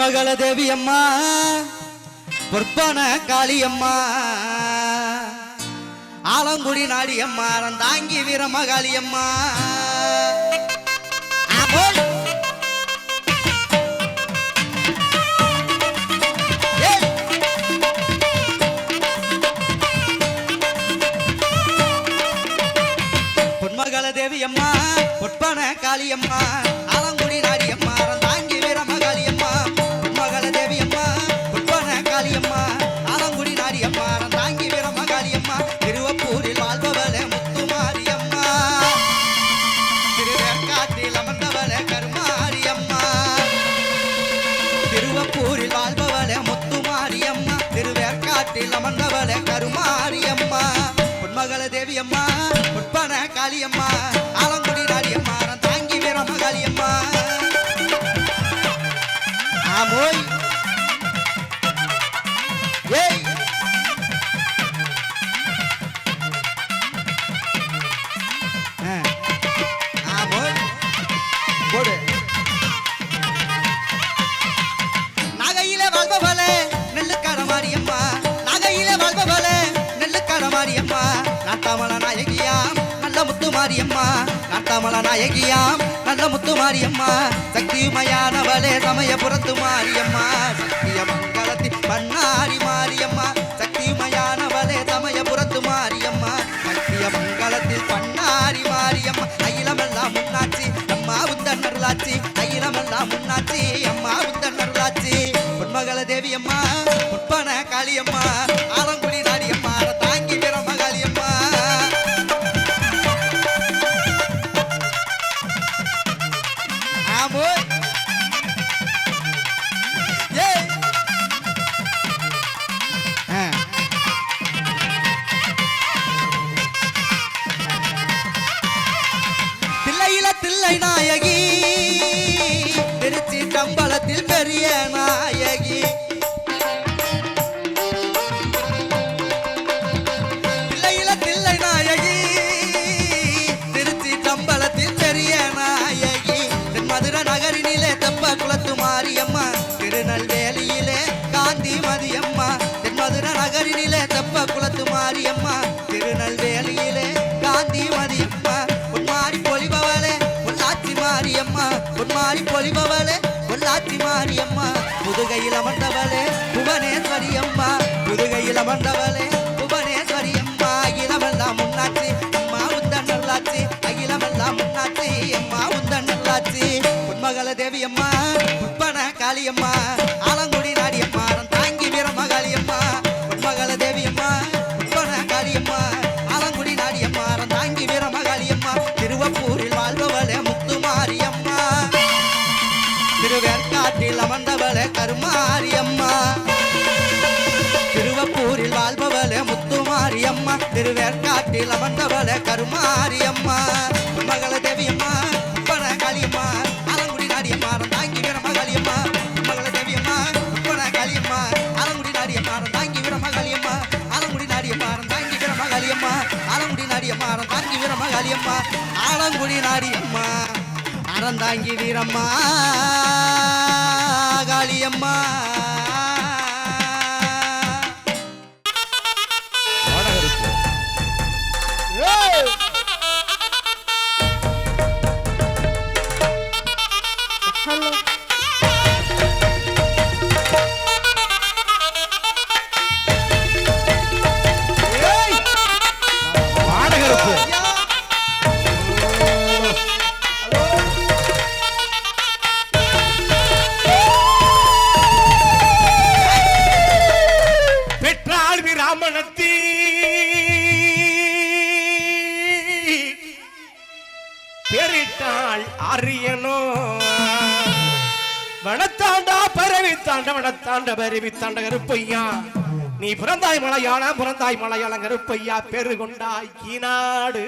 மகள தேவி அம்மா பொற்பான காளியம்மா ஆலங்குடி நாடியம்மா தாங்கி வீரமகாளியம்மா ஆமோல். ஏய். பொன்மகள தேவி அம்மா பொற்பன காளியம்மா ஆலங்குடி மாரியம்மா நாட்டாமல நாயகியாம். நல்ல முத்து மாரியம்மா சக்திமயானவளே சமயபுரத்து மாரியம்மா. சக்திய மங்களத்தில் பன்னாரி மாரியம்மா சக்திமயானவளே சமயபுரத்து மாரியம்மா. சக்திய மங்களத்தில் பன்னாரி மாரியம்மா அகிலமெல்லாம் முன்னாச்சி அம்மா உந்தன் அருளாச்சி அகிலமெல்லாம் முன்னாச்சி அம்மா உந்தன் அருளாச்சி பொன்மகள தேவி அம்மா பொற்பன காளியம்மா Amor! புதுகையில் அமர்ந்தவளே புவனேஸ்வரி அம்மா அகிலமெல்லாம் முன்னாச்சி அம்மா உந்தன் நல்லாச்சி அகிலமெல்லாம் அம்மா உந்தன் பொன்மகள தேவி அம்மா காளியம்மா. முத்துமாரியம்மா திருவேற்காட்டில் அமர்ந்தவளே கருமாரியம்மா. மகள தேவியம்மா பண காளியம்மா அலங்குடி நாடியம்மா தாங்கி விட மகளியம்மா. மகள தேவியம்மா பண காளியம்மா அலங்குடி நாடியம்மா தாங்கி விட மகளியம்மா. அலங்குடி நாடியம்மா தாங்கி விட மகளியம்மா. அலங்குடி நாடியம்மா தாங்கி விட மகளியம்மா. ஆலங்குடி நாடியம்மா அறந்தாங்கி வீரம்மா காளியம்மா. பரவித்தாண்ட கருப்பையா நீ பிறந்தாய் மலையாளம் பிறந்தாய் மலையாளம் கருப்பையா பெரு கொண்டாய் ஈநாடு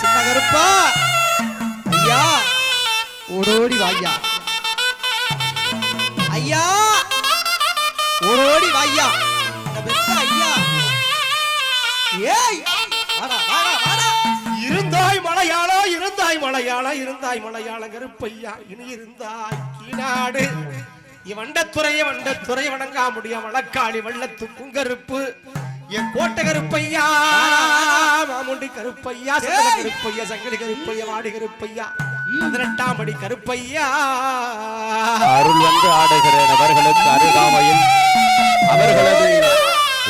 சின்ன கருப்பா ஐயா ஓடோடி வாய்யா. ஐயா ஓடோடி வாய்யா. ஐயா. ஏய் வாடா வாடா வாடா. இருந்தாய் மலையாளம் இருந்தாய் மலையாள இருந்தாய் மலையாள கருப்பையா இனி இருந்தாய். கீநாடு இவண்டத்துறைய வண்டத்துறை வணங்கா முடிய வழக்காளி வள்ளத்து குங்கருப்பு. என் கோட்டை கருப்பையா மாமுண்டி கருப்பையா சங்கர கருப்பையா சங்கரி கருப்பையா வாடி கருப்பையா பதினெட்டாம் படி கருப்பையா. அருள் வந்து ஆடுகிற நபர்களுக்கு அருகாமையில். அவர்களது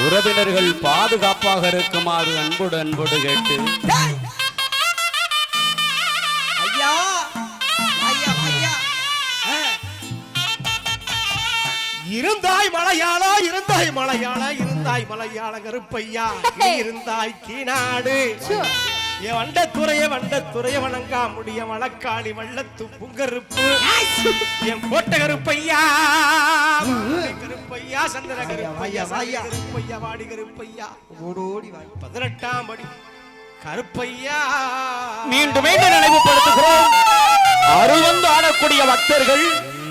உறவினர்கள் பாதுகாப்பாக இருக்குமாறு அன்போடு அன்போடு கேட்டு. இருந்தாய் மலையாளா இருந்தாய் மலையாள இருந்தாய் மலையாள கருப்பையா? நீ இருந்தாய் கீநாடு. என் வண்டத்துறைய வண்டத்துறைய வணங்கா முடிய வழக்காளி வள்ளத்து புங்கருப்பு. என் கோட்டை கருப்பையா கருப்பையா சந்திர கருப்பையா. சாமி கருப்பையா வாடி கருப்பையா. ஓடோடி வா பதினெட்டாம் படி கருப்பையா. மீண்டும் மீண்டும் நினைவுபடுத்துகிறோம். அருள் வந்து ஆடக்கூடிய பக்தர்கள்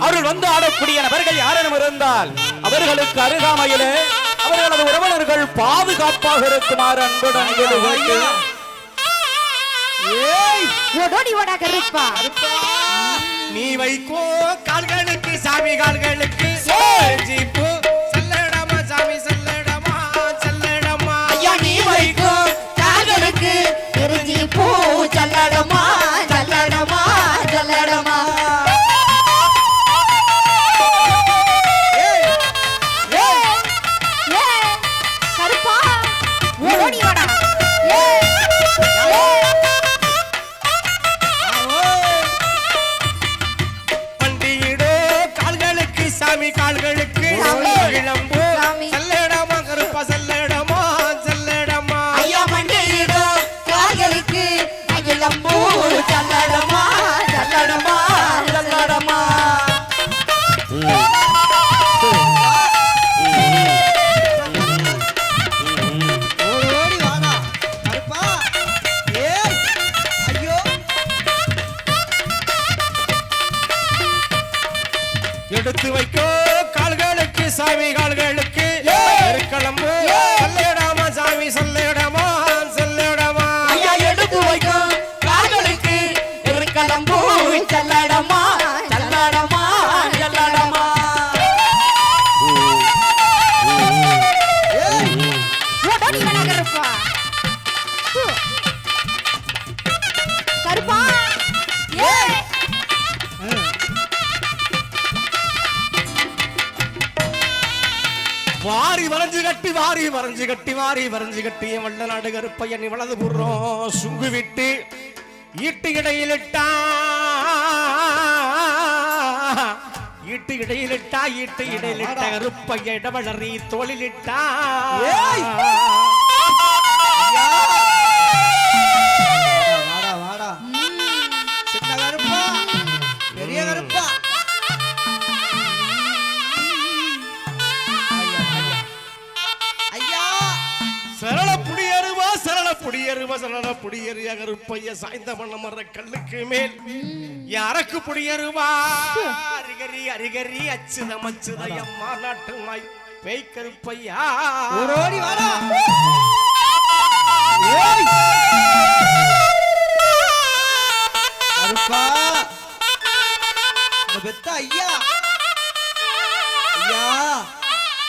அருள் வந்து ஆடக்கூடிய நபர்கள் யாரும் இருந்தால் அவர்களுக்கு அருகாமையிலே அவர்களது உறவினர்கள் பாதுகாப்பாக இருக்குமாறு அன்போடு அன்போடு கேட்டு ஏய் ஓடோடி ஓடா கருப்பா நீ வைக்கோ கால்களுக்கு சாமி கால்களுக்கு. வரைஞ்சு கட்டி வாரி வரைஞ்சு கட்டி என் வள்ள நாடு கருப்பையன் வலது புறம் சுங்கு விட்டு ஈட்டு இடையிலிட்டா ஈட்டு இடையிலிட்டா ஈட்டு இடையிலிட்ட கருப்பைய இடவளறி தோளிலிட்டா. புடியருவா சரள புடியறிய கருப்பைய சாய்ந்த பண்ண மர கல்லுக்கு மேல் யாருக்கு புடியருவா அரிகரி அரிகரி அச்சுதம் அச்சுதயம்மா நாட்டு மாய் பேய் கருப்பையா ஓடோடி வாடா கருப்பா பெத்த ஐயா ஐயா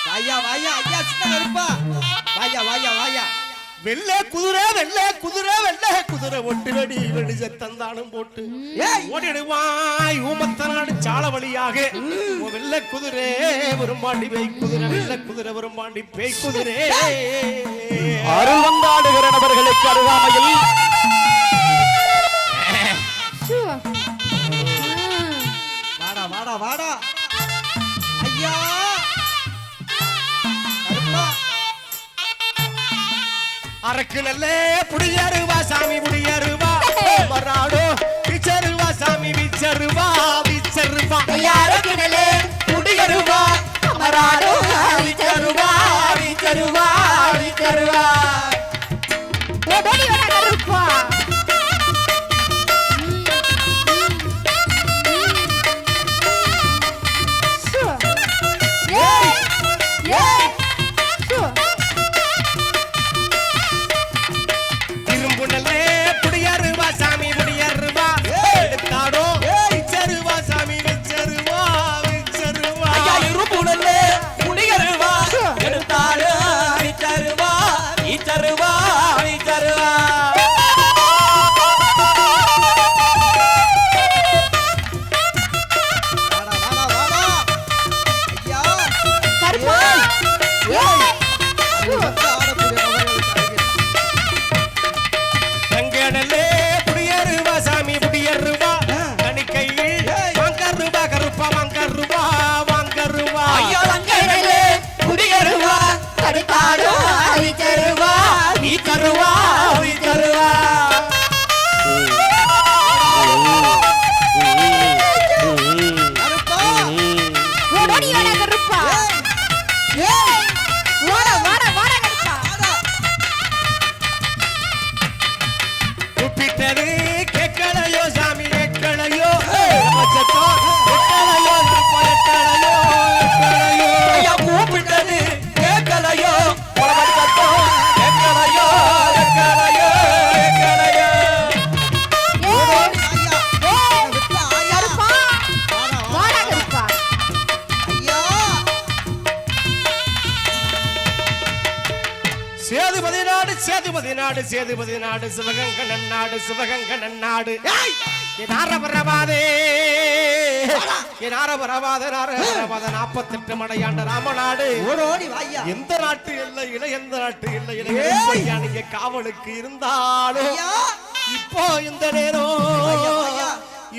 வாயா வாயா ஐயா சின்ன கருப்பா வாயா வாயா வாயா வெள்ளை குதிரை வெள்ளை குதிரை வெள்ளை குதிரை ஒட்டு வெடி செத்தந்தானும் போட்டு. ஏய்! ஓடிடுவாய் ஊமத்தனாடு சால வழியாக. வெள்ளை குதிரை வரும்பாண்டி பேய் குதிரை வெள்ளை குதிரை வரும்பாண்டி பேய் குதிரை. அருள் வந்து ஆடுகிற நபர்களுக்கு அருகாமையில். வாடா வாடா வாடா. அரக்கு நல்லே புடியருவா சாமி புடியருவா மராடோ விச்சருவா சாமி விச்சருவா விச்சருவா. யாருக்கிடலே குடியருவா அமராடோ விச்சருவா விச்சருவா விச்சருவா. கடுக்காடும் அரி தருவா நீ தருவா அவி தருவா சேதுபதி நாடு சிவகங்கடன் நாடு சிவகங்கடன் நாடு. நாரபரவாதே நாரபரவாத நாரபரவாத நாற்பத்தெட்டு மடையாண்ட ராமநாடு ஓடோடி எந்த நாட்டு இல்லை இல்லை எந்த நாட்டு இல்லை இல்லை நீங்க காவலுக்கு இருந்தாலும் இப்போ இந்த நேரம்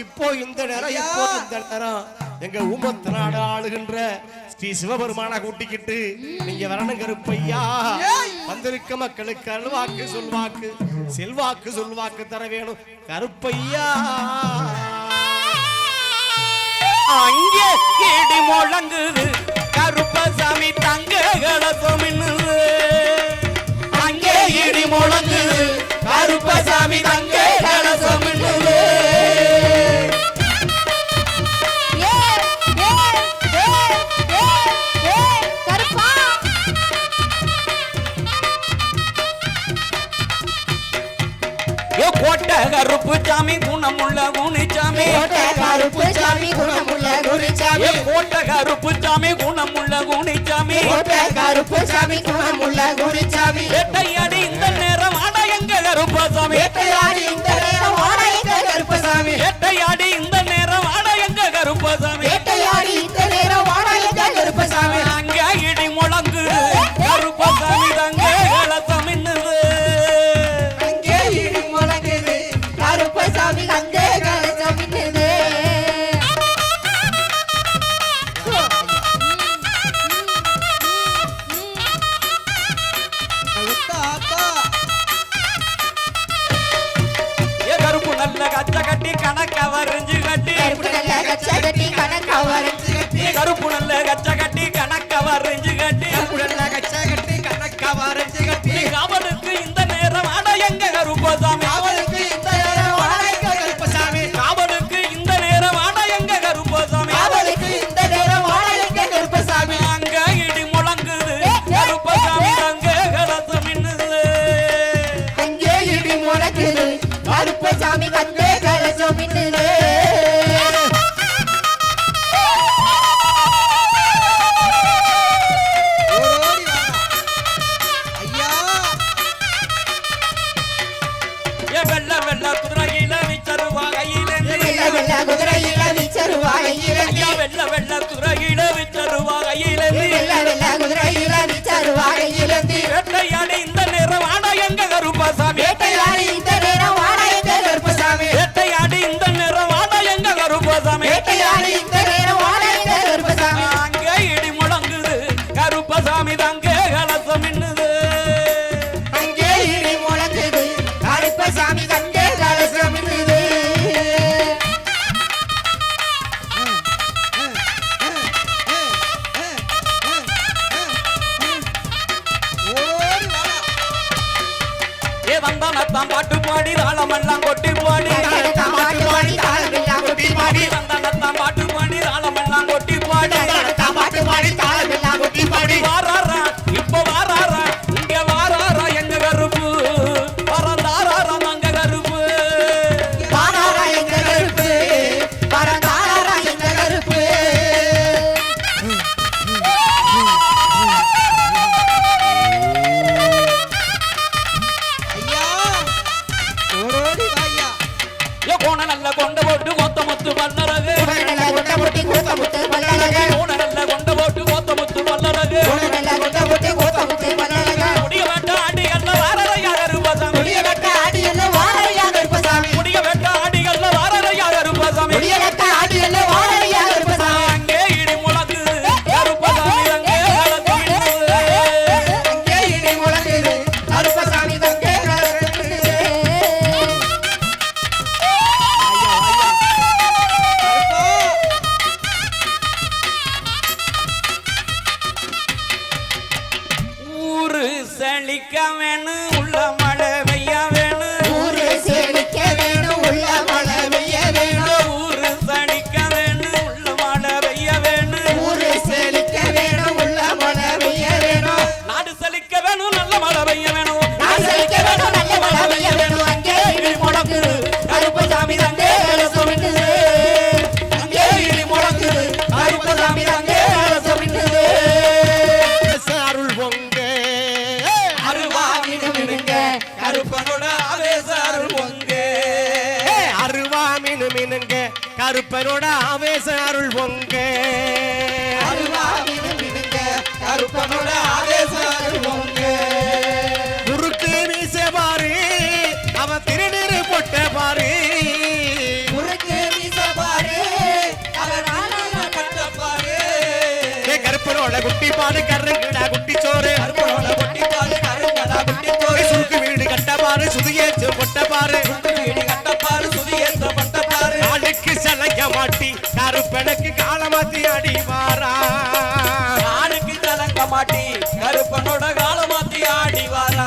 இப்போ இந்த நேரம் இப்போ இந்த நேரம் எங்க ஊமத்து நாடு ஆளுகின்ற ஸ்ரீ சிவபெருமான கூட்டிக்கிட்டு நீங்க வரணும் கருப்பையா. வந்திருக்க மக்களுக்கு அருள்வாக்கு சொல்வாக்கு செல்வாக்கு சொல்வாக்கு தர வேணும். கருப்பையா. அங்கே இடி முழங்குது. கருப்பசாமி தங்க கலசமின்னு அங்கே இடி முழங்குது. கருப்பசாமி தங்க கருப்பு சாமி குணமுள்ள குனிச்சாமி கருப்பு சாமி குணமுள்ள குனிச்சாமி கோட்ட கருப்பு சாமி குணமுள்ள குனிச்சாமி கருப்பு சாமி குணமுள்ள குனிச்சாமி எட்டையாடி இந்த நேரம் ஆட எங்க கருப்பசாமி. எட்டையாடி இந்த நேரம் ஆட எங்க கருப்பசாமி. எட்டையாடி இந்த கட்டி கணக்க வரைஞ்சு கட்டி. கருப்பு நல்ல கச்ச கட்டி கணக்க வரைஞ்சு கட்டி. கட்டி கணக்க வரைஞ்சு கட்டி. அவனுக்கு இந்த நேரம் ஆனா எங்க கருப்பதா? குதிரையில நிச்சருவாகையிலந்தி வெள்ள வெள்ள குதிரையில நிச்சருவாகையிலந்தி வெள்ள வெள்ள குதிரையில எங்க கருப்பாசாமி? வந்தனத்தான் பாட்டு பாடி தாளமெல்லாம் கொட்டி பாடி. தாளமெல்லாம் கொட்டி பாடி. வந்தனத்தான் பாட்டு கணேச அருள் பொங்க. கருப்பனோட ஆதேச அருள் பொங்க. குறுக்கு வீச பாரு அவன் திருநீர் பொட்ட பாரு. குறுக்கு வீச பாரு கருப்பனோட குட்டி பாடு கருங்கடா குட்டி சோறு. கருப்பனோட குட்டி பாடு கருங்கடா குட்டி சோறு. சுருக்கு வீடு கட்ட பாரு சுதியேச்சு பொட்ட பாரு. வீடு கட்ட பாரு சுதியேச்சு பொட்ட பாரு. நாளுக்கு சலைய மாட்டி கருப்பெனுக்கு காலமாத்தி அடி வாரா யாருக்கு கலங்க மாட்டி? கருப்பனோட காலமாத்தி மாத்தி வாரா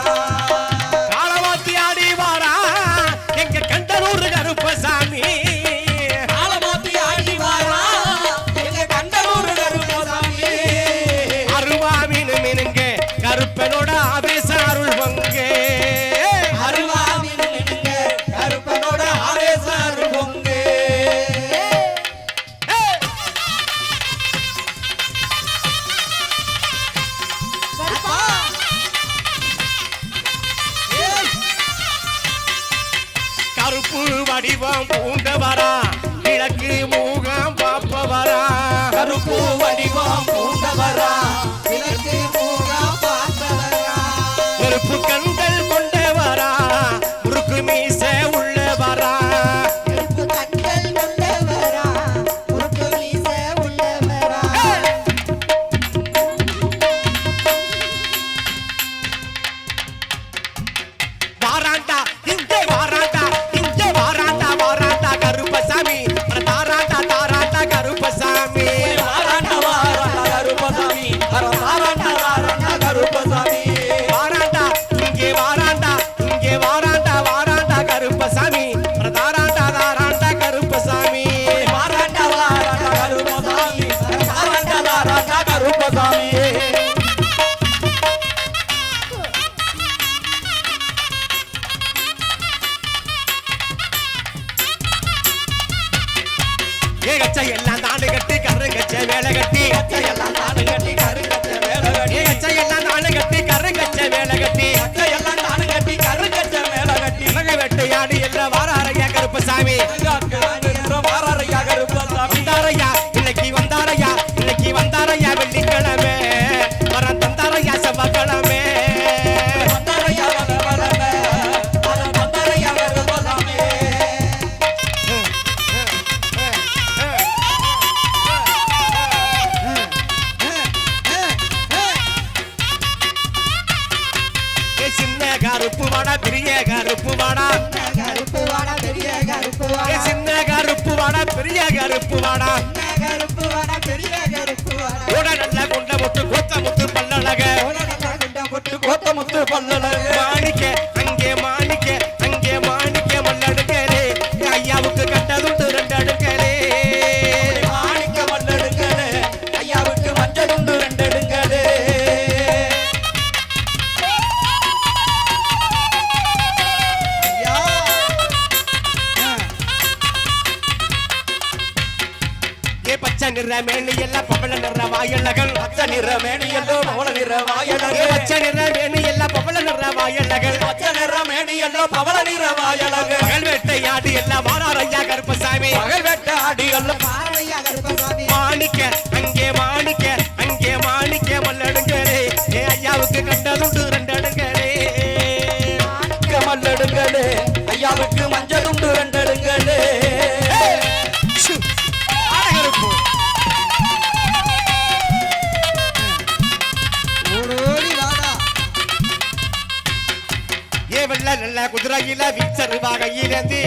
கோத்த முத்து பல்லழக கோத்த முத்து பல்லழக மாணிக்க உரையில விச்சருவாக இழந்து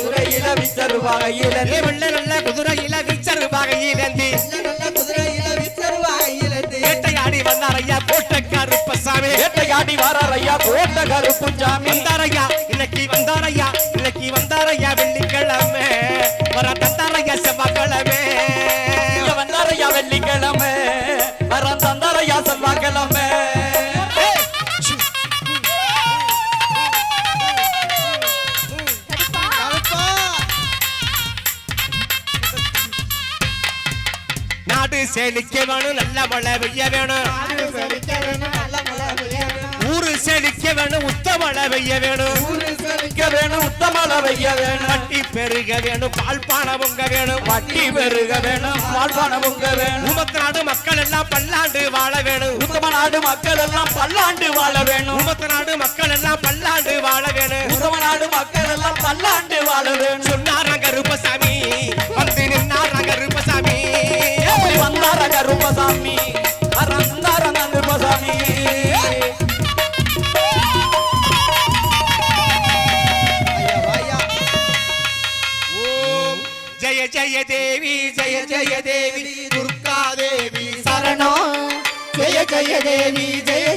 உரையில விச்சருவாக இழந்து வெள்ள நல்ல குதிரையில விச்சருவாக இழந்து வேட்டையாடி வந்தார் ஐயா போட்ட கருப்பசாமி வேட்டையாடி வரார் ஐயா போட்ட கருப்பு சாமி வந்தார் ஐயா இன்னைக்கு வந்தார் முத்தமழ பெய்ய வேணும். ஊரு செழிக்க வேணும் உத்தமழ பெய்ய வேணும். செழிக்க வேணும் உத்தமழ பெய்ய வேணும். வட்டி பெருக வேணும் பால்பான பொங்க வேணும். வட்டி பெருக வேணும் பால்பான பொங்க வேணும். உமத்தநாடு மக்கள் எல்லாம் பல்லாண்டு வாழ வேணும். உத்தமநாடு மக்கள் எல்லாம் பல்லாண்டு வாழ வேணும். உமத்தநாடு மக்கள் எல்லாம் பல்லாண்டு வாழ வேணும். உத்தமநாடு மக்கள் எல்லாம் பல்லாண்டு வாழ வேணும். ജയ ദേവി ജയ